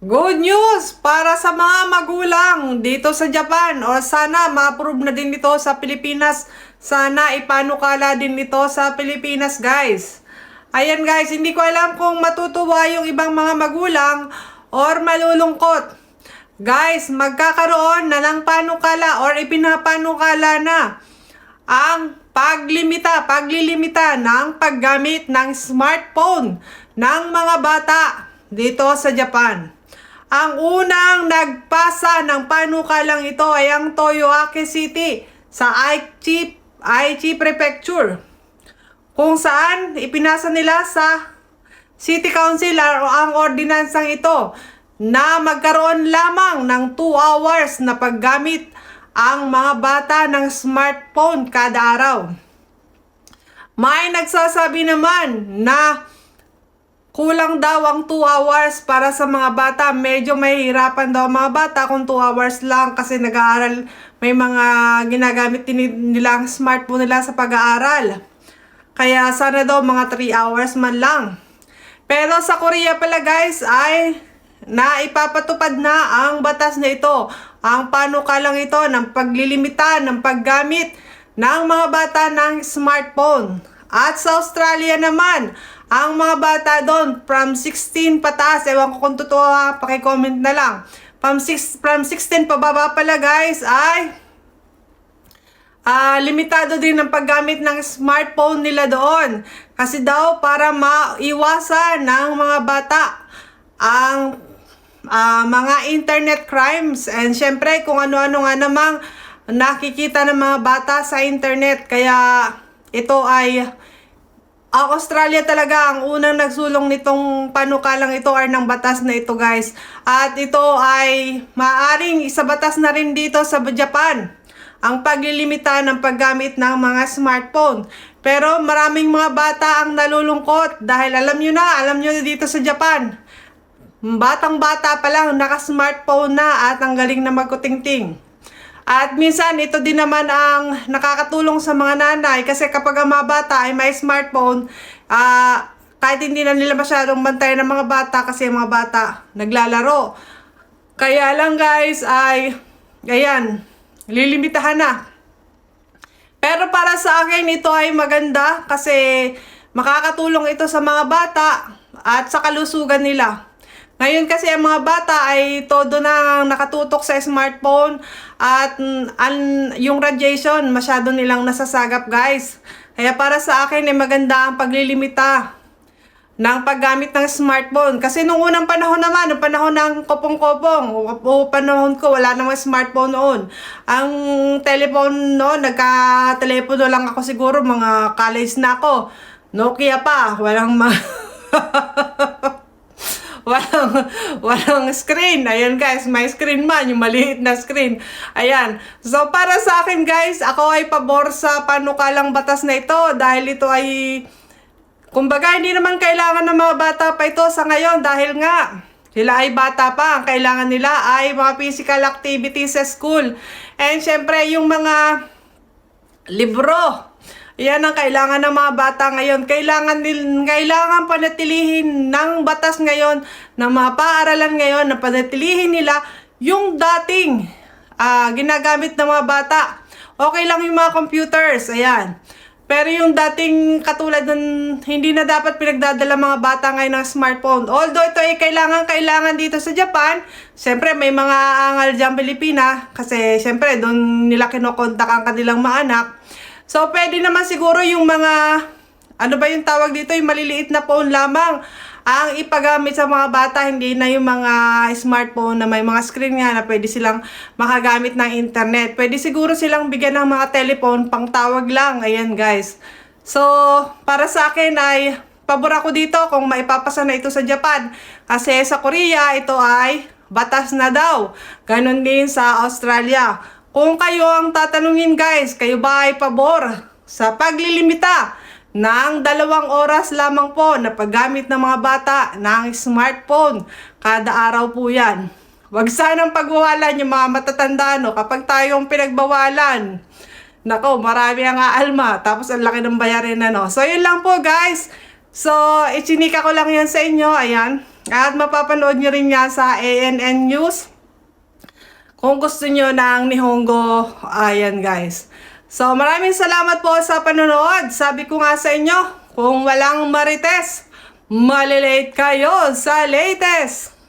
Good news para sa mga magulang dito sa Japan o sana ma-approve na din ito sa Pilipinas. Sana ipanukala din ito sa Pilipinas guys. Ayan guys, hindi ko alam kung matutuwa yung ibang mga magulang or malulungkot. Guys, magkakaroon na ng panukala or ipinapanukala na ang paglimita, paglilimita ng paggamit ng smartphone ng mga bata dito sa Japan. Ang unang nagpasa ng panukalang ito ay ang Toyoake City sa Aichi, Aichi Prefecture kung saan ipinasa nila sa City Council o ang ordinansang ito na magkaroon lamang ng 2 hours na paggamit ang mga bata ng smartphone kada araw. May nagsasabi naman na kulang daw ang 2 hours para sa mga bata. Medyo mahihirapan daw mga bata kung 2 hours lang kasi nag-aaral, may mga ginagamit din nila ang smartphone nila sa pag-aaral. Kaya sana daw mga 3 hours man lang. Pero sa Korea pala guys ay naipapatupad na ang batas na ito. Ang panukalang ito ng paglilimita ng paggamit ng mga bata ng smartphone. At sa Australia naman, ang mga bata doon from 16 pataas, ewan ko kung totoo ha, pakicomment na lang. From, 6, from 16 pababa pala guys ay Ah, limitado din ang paggamit ng smartphone nila doon. Kasi daw para maiwasan ng mga bata ang ah, mga internet crimes and syempre kung ano-ano nga namang nakikita ng mga bata sa internet. Kaya ito ay ang Australia talaga ang unang nagsulong nitong panukalang ito or ng batas na ito guys. At ito ay maaring isabatas na rin dito sa Japan ang paglilimita ng paggamit ng mga smartphone. Pero maraming mga bata ang nalulungkot dahil alam nyo na, alam nyo na dito sa Japan. Batang bata pa lang, naka-smartphone na at ang galing na magkutingting. At minsan, ito din naman ang nakakatulong sa mga nanay kasi kapag ang mga bata ay may smartphone, ah, kahit hindi na nila masyadong bantayan ng mga bata kasi ang mga bata naglalaro. Kaya lang guys ay, ayan, lilimitahan na. Pero para sa akin, ito ay maganda kasi makakatulong ito sa mga bata at sa kalusugan nila. Ngayon kasi ang mga bata ay todo na nakatutok sa smartphone at an- yung radiation masyado nilang nasasagap guys. Kaya para sa akin ay maganda ang paglilimita ng paggamit ng smartphone. Kasi nung unang panahon naman, nung panahon ng kopong-kopong, o, panahon ko, wala namang smartphone noon. Ang telephone noon, nagka-telepono lang ako siguro, mga college na ako. Nokia pa, walang ma... walang, walang screen. Ayan guys, may screen man, yung maliit na screen. Ayan. So para sa akin guys, ako ay pabor sa panukalang batas na ito dahil ito ay Kumbaga, hindi naman kailangan ng mga bata pa ito sa ngayon dahil nga sila ay bata pa. Ang kailangan nila ay mga physical activities sa school. And syempre, yung mga libro. Yan ang kailangan ng mga bata ngayon. Kailangan, nil, kailangan panatilihin ng batas ngayon, ng mga paaralan ngayon, na panatilihin nila yung dating ah, ginagamit ng mga bata. Okay lang yung mga computers. Ayan. Pero yung dating katulad ng hindi na dapat pinagdadala mga bata ngayon ng smartphone. Although ito ay kailangan-kailangan dito sa Japan, siyempre may mga angal dyan Pilipina kasi siyempre doon nila kinokontak ang kanilang mga anak. So pwede naman siguro yung mga, ano ba yung tawag dito, yung maliliit na phone lamang ang ipagamit sa mga bata, hindi na yung mga smartphone na may mga screen nga na pwede silang makagamit ng internet. Pwede siguro silang bigyan ng mga telephone pang tawag lang. Ayan guys. So, para sa akin ay pabor ako dito kung maipapasa na ito sa Japan. Kasi sa Korea, ito ay batas na daw. Ganon din sa Australia. Kung kayo ang tatanungin guys, kayo ba ay pabor sa paglilimita ng dalawang oras lamang po na paggamit ng mga bata ng smartphone. Kada araw po yan. Huwag sanang pagwawalan yung mga matatanda no kapag tayong pinagbawalan. Nako, marami ang aalma. Tapos ang laki ng bayarin na no. So yun lang po guys. So, ichinika ko lang yan sa inyo. Ayan. At mapapanood nyo rin yan sa ANN News. Kung gusto nyo ng Nihongo, ayan guys. So, maraming salamat po sa panonood. Sabi ko nga sa inyo, kung walang marites, malilate kayo sa latest.